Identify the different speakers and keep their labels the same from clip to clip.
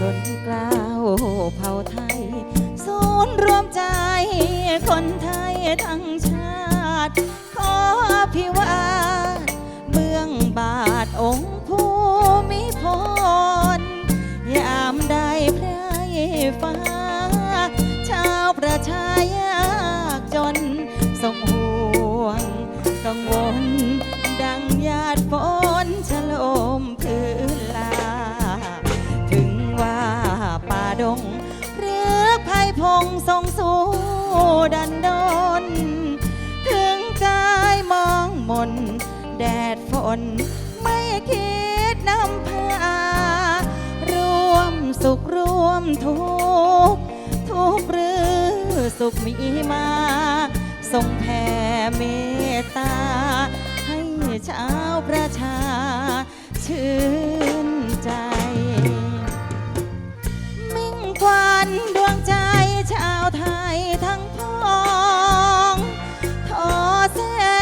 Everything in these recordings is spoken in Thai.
Speaker 1: ล่นกล้าวเผ่าไทย ศูนย์รวมใจ คนไทยทั้งชาติ ขอพิวาเมืองบาทองค์ภูมิพลยามได้พระฟ้า ชาวประชายา สุขมีมาทรงแผ่เมตตา ให้ชาวประชา ชื่นใจ มิ่งควันดวงใจชาวไทยทั้งพ้องทอแส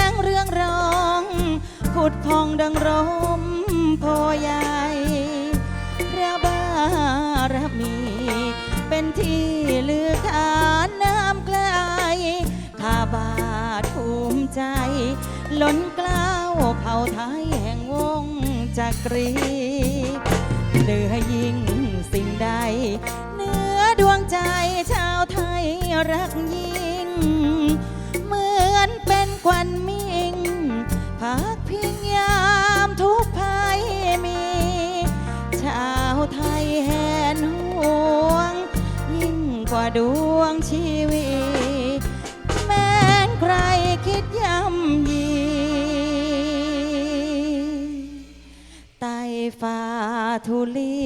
Speaker 1: งเรื่องรอง ผุดพองดังร่มโเผ่าไทยแห่งวงจักรีเหนือยิ่งสิ่งใดเหนือดวงใจชาวไทยรักยิ่ง เหมือนเป็นควันมิ่งพักพิงยามทุกภัยมี ชาวไทยแหนห่วง ยิ่งกว่าดวงชีวิต ทุลี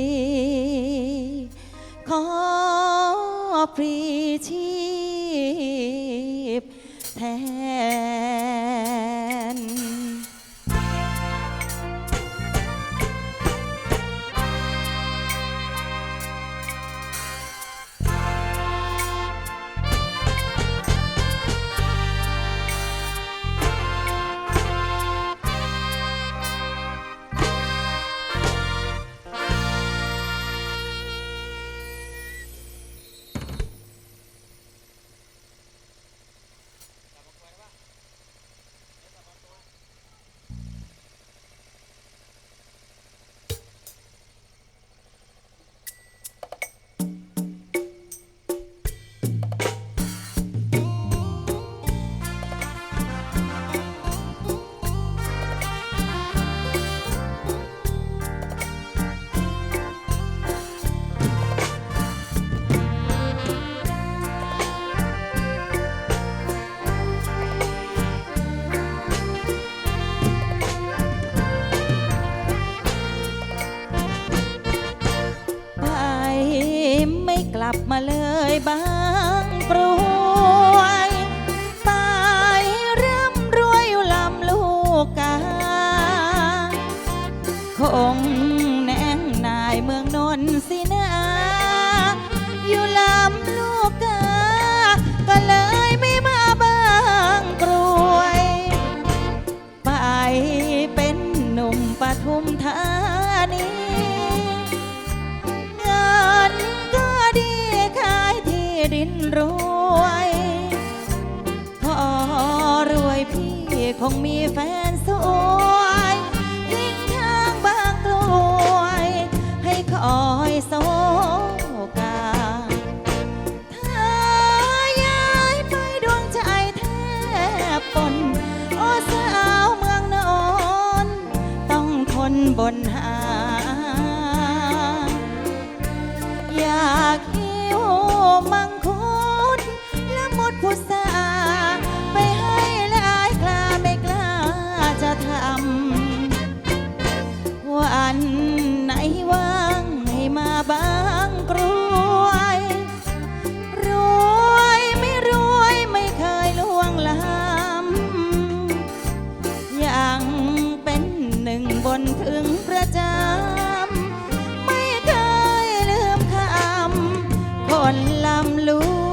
Speaker 1: ขอพรีชีพแทน งมีแฟนสวย นลำลู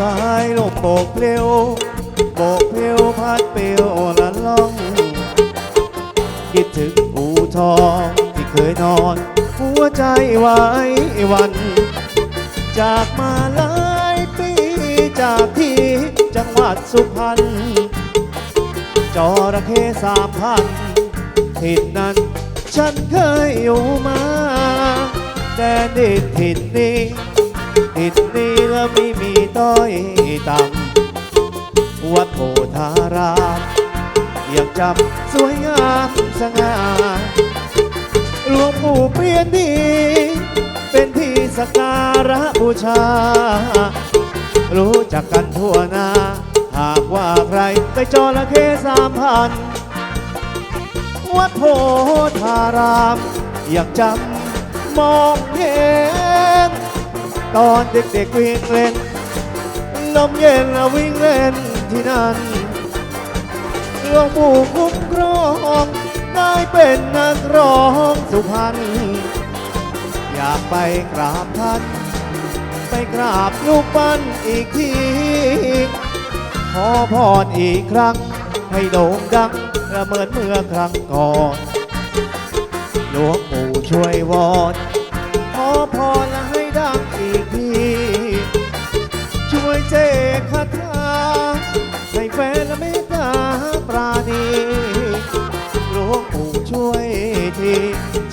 Speaker 2: สายลมโบกเพลวโบกเพลวพัดเปลวละล่อง คิดถึงอูทองที่เคยนอน หัวใจไว้วัน จากมาหลายปีจากที่จังหวัดสุพรรณจระเข้สามพันถิ่นนั้นฉันเคยอยู่มาแต่ดินถิ่นนี้ทิศนี้แล้วไม่มี ต้อยต่ำวัดโพธารามยังจำสวยงามสง่าหลวงปู่เปลี่ยนดี เป็นที่สักการะบูชา รู้จักกันทั่วหน้า หากว่าใครไปจระเข้สามพัน วัดโพธารามยังจำมองเห็นตอนเด็กๆวิ่งเล่น ลมเย็นแล้ววิ่งเล่นที่นั่นหลวงปู่คุ้มครองได้เป็นนักร้องสุพรรณอยากไปกราบท่าน ไปกราบลูกปั้นอีกที ขอพรอีกครั้ง ให้โด่งดังและเหมือนเมื่อครั้งก่อน หลวงปู่ช่วยวอน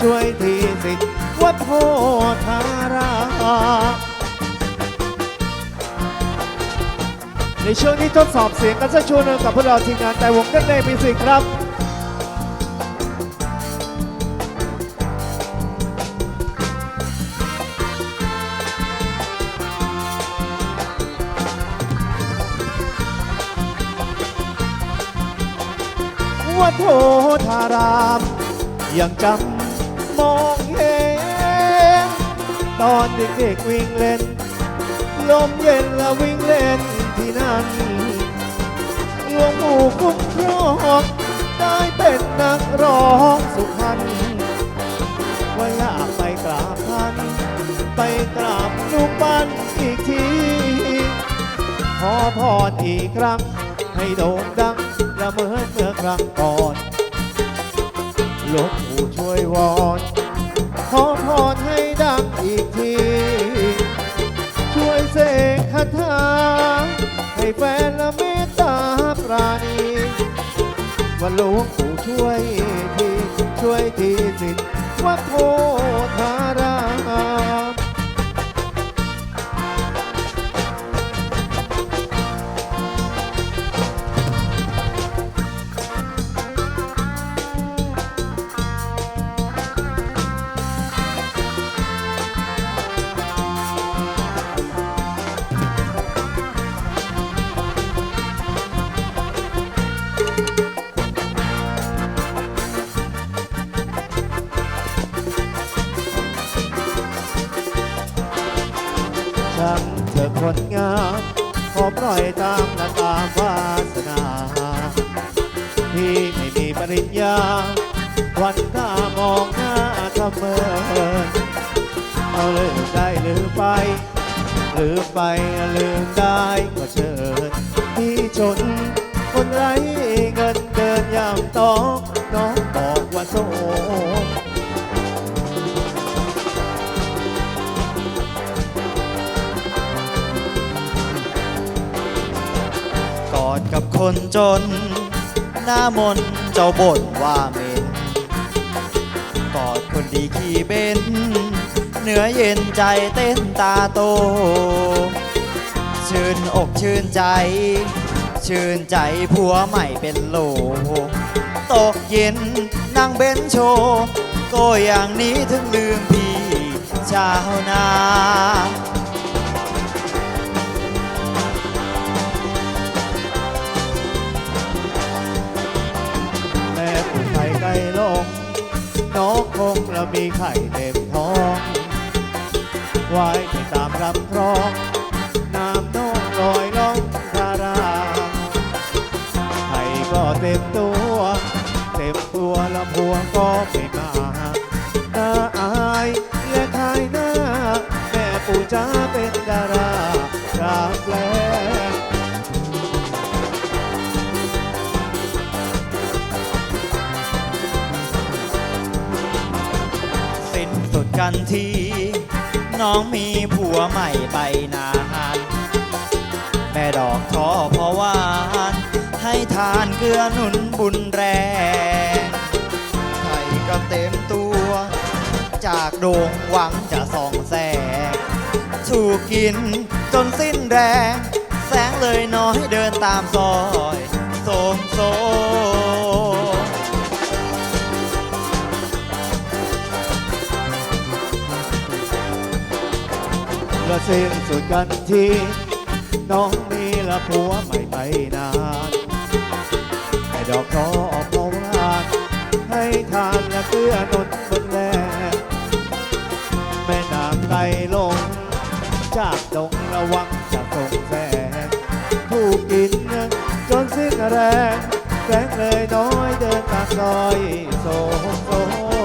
Speaker 2: ช่วยทีสิวัดโพธารามในช่วงนี้ทดสอบเสียงกันสักช่วงหนึงกับพวกเราทีมงานแต่วงกันเล่มิวสิกครับวัดโพธารามยังจำ มองเห็น ตอนเด็กๆวิ่งเล่น ลมเย็นและวิ่งเล่นที่นั่นหลวงปู่คุ้มครองได้เป็นนักร้องสุพรรณว่าอยากไปกราบท่านไปกราบลูกปั้นอีกที ขอพรอีกครั้ง ให้โด่งดังและเหมือนเมื่อครั้งก่อน หลวงปู่ช่วยวอน ขอพรให้ดังอีกที ช่วยเสกคาถาให้แฟนละเมตตาปราณีว่าหลวงปู่ช่วยที ช่วยทีสิทธิ์ว่าโพธาร คนงามขอปล่อยตามและตามวาสนา ที่ไม่มีปริญญา วันตามองหน้าทำเมินเอาลืมได้ลืมไปลืมไปลืมได้ก็เชิญที่ชนคนไร้
Speaker 3: คนจน หน้ามนเจ้าบ่นว่าเหม็นกอดคนดีขี่เบนเหนือเย็นใจเต้นตาโต ชื่นอกชื่นใจ ชื่นใจผัวใหม่เป็นโล ตกเย็นนั่งเบนโชว์ก็อย่างนี้ถึงลืมพี่ชาวนา
Speaker 2: น้องคงเรามีไข่เต็มท้อง ไว้ที่ตามลำคลอง น้ำน้องลอยล่องทาราไข่ก็เต็มตัว เต็มตัวลำพวงก็ไม่มาน่าอายและทายหน้า แม่ปู่จ้า
Speaker 3: ที น้องมีผัวใหม่ไปนาน แม่ดอกท้อเพราะหวานให้ทานเกลือหนุนบุญแรงไข่ก็เต็มตัว จากด่งหวังจะส่องแสงถูกกินจนสิ้นแรง แสงเลยน้อยเดินตามซอยโสมโซ
Speaker 2: ละสิ้นสุดกันทีน้องมีละผัวไม่ไปนานแต่ดอกทอเพราะว่าให้ทานและเกลือหนนบนแลแม่นางไกลลง จากดงระวังจะส่งแสงผู้กินจนสิ้นแรงแสงเลยน้อยเดินตามซอยโซโซ